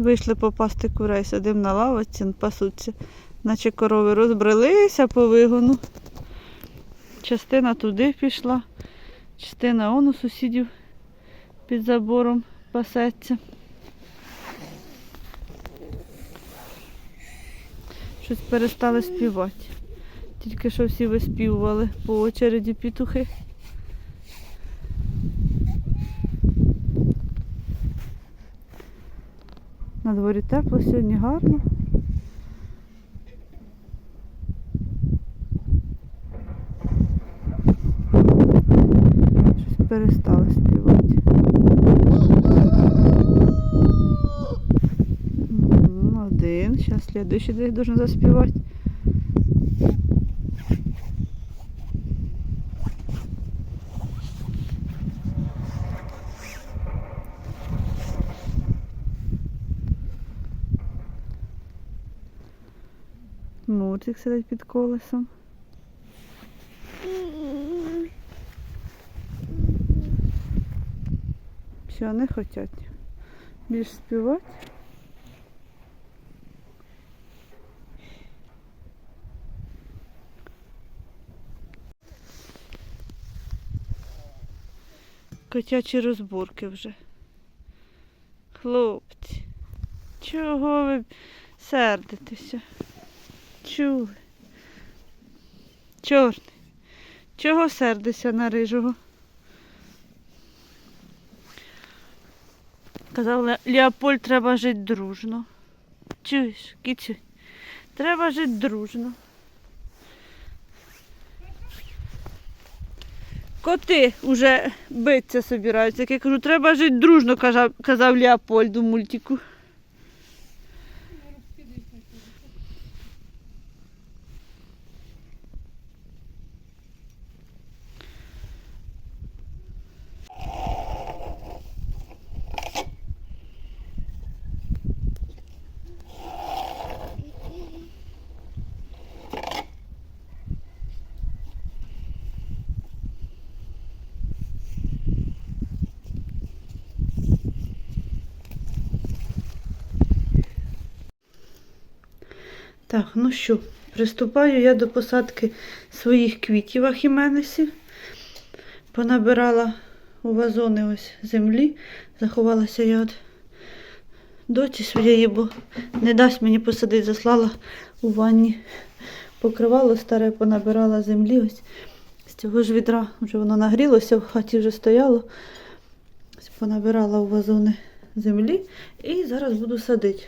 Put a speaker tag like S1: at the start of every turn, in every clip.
S1: Вийшли попасти курей, сидимо на лавочці, пасуться, наче корови розбрелися по вигону. Частина туди пішла, частина он у сусідів під забором пасеться. Щось перестали співати. Тільки що всі виспівували по очереді петухи. На дворі тепло, сьогодні гарно. Щось перестали співати. Один, зараз слідуючий десь должен заспівати. Мурчик сидить під колесом. Все, не хочуть більш співати. Котячі розборки вже. Хлопці, чого ви сердитеся? Чули. Чорний. Чого сердишся на рижого? Казав Ле- Леопольд, треба жити дружно. Чуєш, кицю? Треба жити дружно. Коти вже биться собираються. Як я кажу, треба жити дружно, казав, казав Леопольд мультику. Так, ну що, приступаю я до посадки своїх квітів ахіменесів. Понабирала у вазони ось землі. Заховалася я от доці своєї, бо не дасть мені посадити, заслала у ванні. Покривало старе, понабирала землі. Ось з цього ж відра вже воно нагрілося, в хаті вже стояло. Понабирала у вазони землі і зараз буду садити.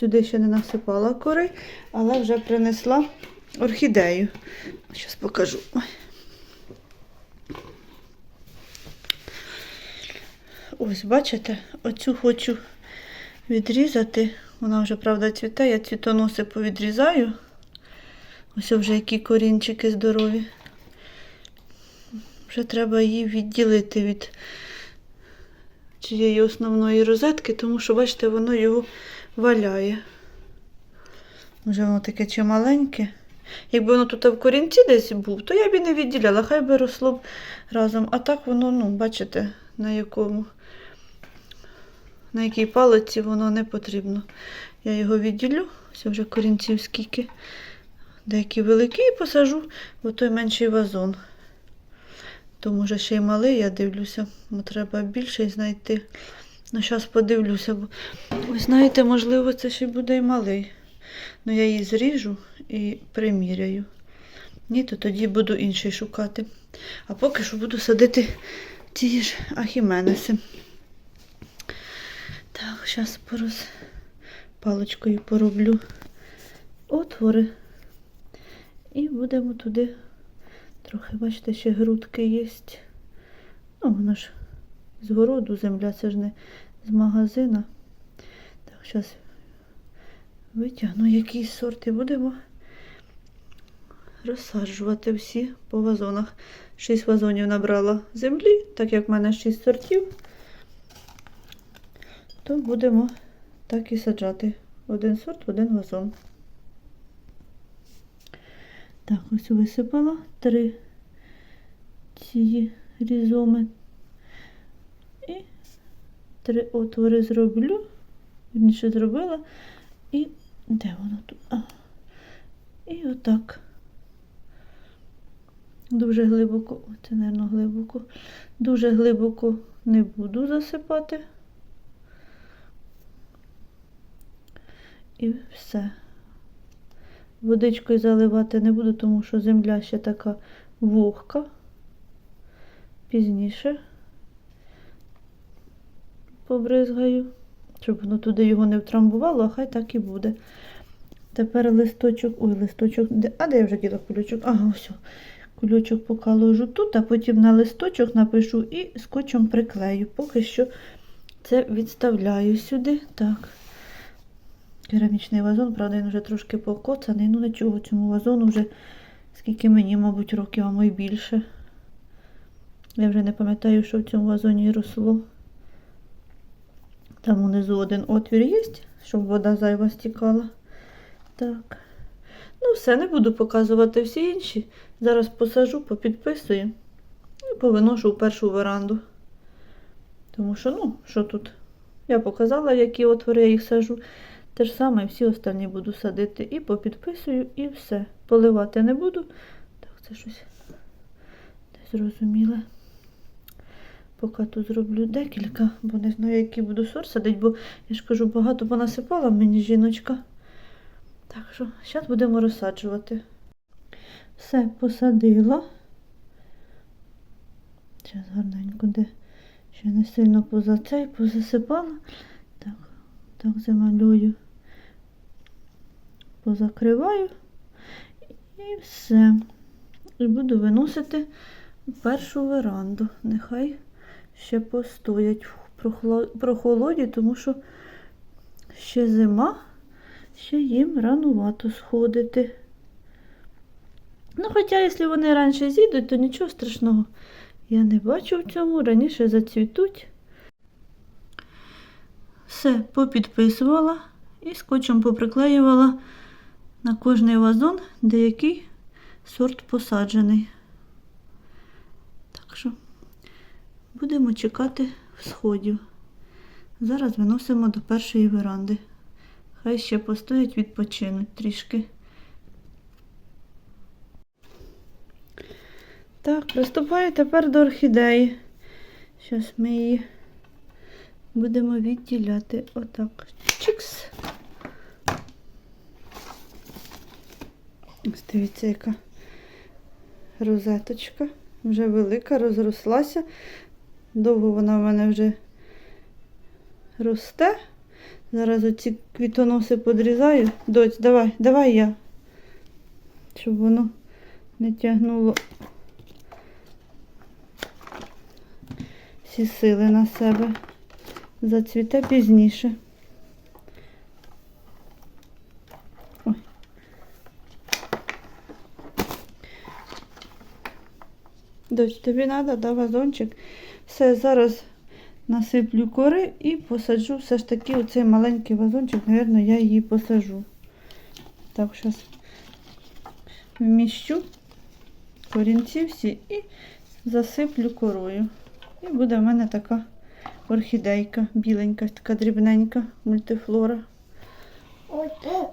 S1: Сюди ще не насипала кори, але вже принесла орхідею. Зараз покажу. Ось, бачите, оцю хочу відрізати. Вона вже, правда, цвіте, я цвітоноси повідрізаю. Ось вже які корінчики здорові. Вже треба її відділити від цієї основної розетки, тому що, бачите, воно його валяє. Вже воно таке чималеньке. Якби воно тут в корінці десь був, то я б і не відділяла, хай би росло б разом. А так воно, ну, бачите, на якому, на якій палиці воно не потрібно. Я його відділю, ось вже корінців скільки. Деякі великі і посажу в той менший вазон. То може ще й малий, я дивлюся, бо треба більший знайти. Ну, зараз подивлюся, бо ви знаєте, можливо, це ще буде і малий. Ну, я її зріжу і приміряю. Ні, то тоді буду інший шукати. А поки що буду садити ті ж ахіменеси. Так, зараз пороз паличкою пороблю отвори. І будемо туди. Трохи, бачите, ще грудки є. Ну, воно ж з городу земля, це ж не з магазина. Так, зараз витягну якийсь сорт і будемо розсаджувати всі по вазонах. Шість вазонів набрала землі, так як в мене шість сортів, то будемо так і саджати. Один сорт один вазон. Так, ось висипала три ці різоми. Три отвори зроблю. Вірніше зробила. І де воно тут? А. І отак. Дуже глибоко, о, це, мабуть, глибоко. Дуже глибоко не буду засипати. І все. Водичкою заливати не буду, тому що земля ще така вогка. Пізніше побризгаю, щоб воно туди його не втрамбувало, а хай так і буде. Тепер листочок, ой, листочок, де, а де я вже діла кульочок? Ага, ось. о. Кульочок покаложу тут, а потім на листочок напишу і скотчем приклею. Поки що це відставляю сюди. Так. Керамічний вазон, правда, він вже трошки покоцаний. Ну нічого, цьому вазону вже скільки мені, мабуть, років, а й більше. Я вже не пам'ятаю, що в цьому вазоні росло. Там унизу один отвір є, щоб вода зайва стікала. Так. Ну, все, не буду показувати всі інші. Зараз посажу, попідписую і повиношу в першу веранду. Тому що, ну, що тут? Я показала, які отвори я їх сажу. Те ж саме всі останні буду садити. І попідписую, і все. Поливати не буду. Так, це щось не зрозуміле. Поки тут зроблю декілька, бо не знаю, який буду сорт садити, бо я ж кажу, багато понасипала мені жіночка. Так що, зараз будемо розсаджувати. Все посадила. Зараз гарненько, де ще не сильно поза цей, позасипала. Так, так замалюю, позакриваю і все. І буду виносити першу веранду. Нехай ще постоять в прохолоді, тому що ще зима, ще їм ранувато сходити. Ну, хоча, якщо вони раніше зійдуть, то нічого страшного я не бачу в цьому, раніше зацвітуть. Все попідписувала і скотчем поприклеювала на кожний вазон, де який сорт посаджений. Так що будемо чекати всходів. Зараз виносимо до першої веранди. Хай ще постоять, відпочинуть трішки. Так, приступаю тепер до орхідеї. Зараз ми її будемо відділяти отак. Чикс. Ось дивіться, яка розеточка. Вже велика, розрослася. Довго вона в мене вже росте. Зараз оці квітоноси подрізаю. Доць, давай, давай я. Щоб воно не тягнуло всі сили на себе. Зацвіте пізніше. Ой. Дочь, тобі треба, да, вазончик. Все, зараз насиплю кори і посаджу все ж таки оцей маленький вазончик, напевно, я її посажу. Так, зараз вміщу корінці всі і засиплю корою. І буде в мене така орхідейка, біленька, така дрібненька, мультифлора.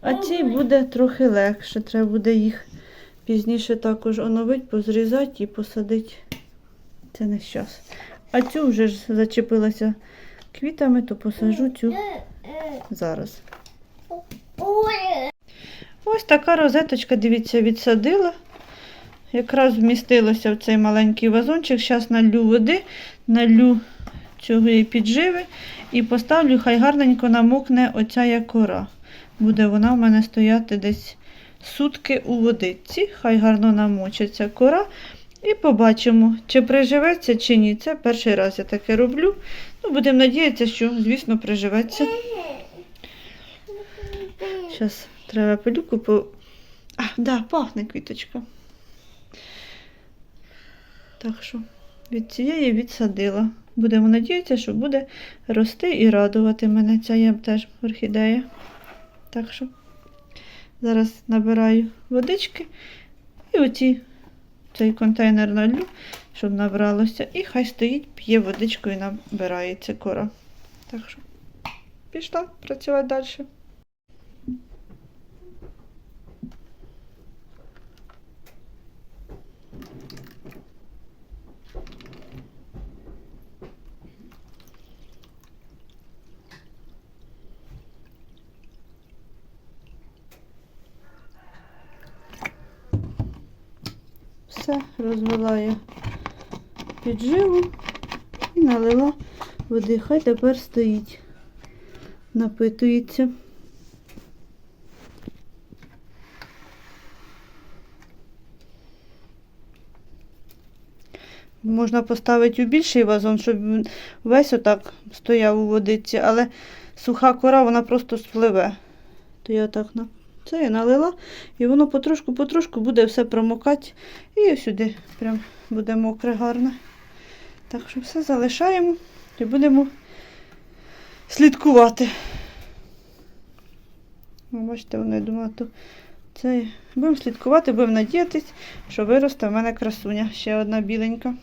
S1: А цій буде трохи легше. Треба буде їх пізніше також оновити, позрізати і посадити. Це не щас. А цю вже ж зачепилася квітами, то посажу цю зараз. Ось така розеточка, дивіться, відсадила. якраз вмістилося в цей маленький вазончик. Зараз налью води, налью цього і підживи і поставлю, хай гарненько намокне оця як кора. Буде вона в мене стояти десь сутки у водиці. Хай гарно намочиться кора. І побачимо, чи приживеться, чи ні. Це перший раз я таке роблю. Ну, будемо надіятися, що, звісно, приживеться. Зараз треба пилюку по. А, да, пахне квіточка. Так що від цієї відсадила. Будемо надіятися, що буде рости і радувати мене ця є теж орхідея. Так що зараз набираю водички і оці цей контейнер налю, щоб набралося. І хай стоїть, п'є водичку і набирається кора. Так що пішла працювати далі. Все, розвела я підживу і налила води. Хай тепер стоїть, напитується. Можна поставити у більший вазон, щоб весь отак стояв у водиці, але суха кора вона просто спливе. То я так на це я налила, і воно потрошку-потрошку буде все промокати. І сюди прям буде мокре гарне. Так що все залишаємо і будемо слідкувати. Ви Бачите, воно я думала, то це будемо слідкувати, будемо надіятись, що виросте в мене красуня. Ще одна біленька.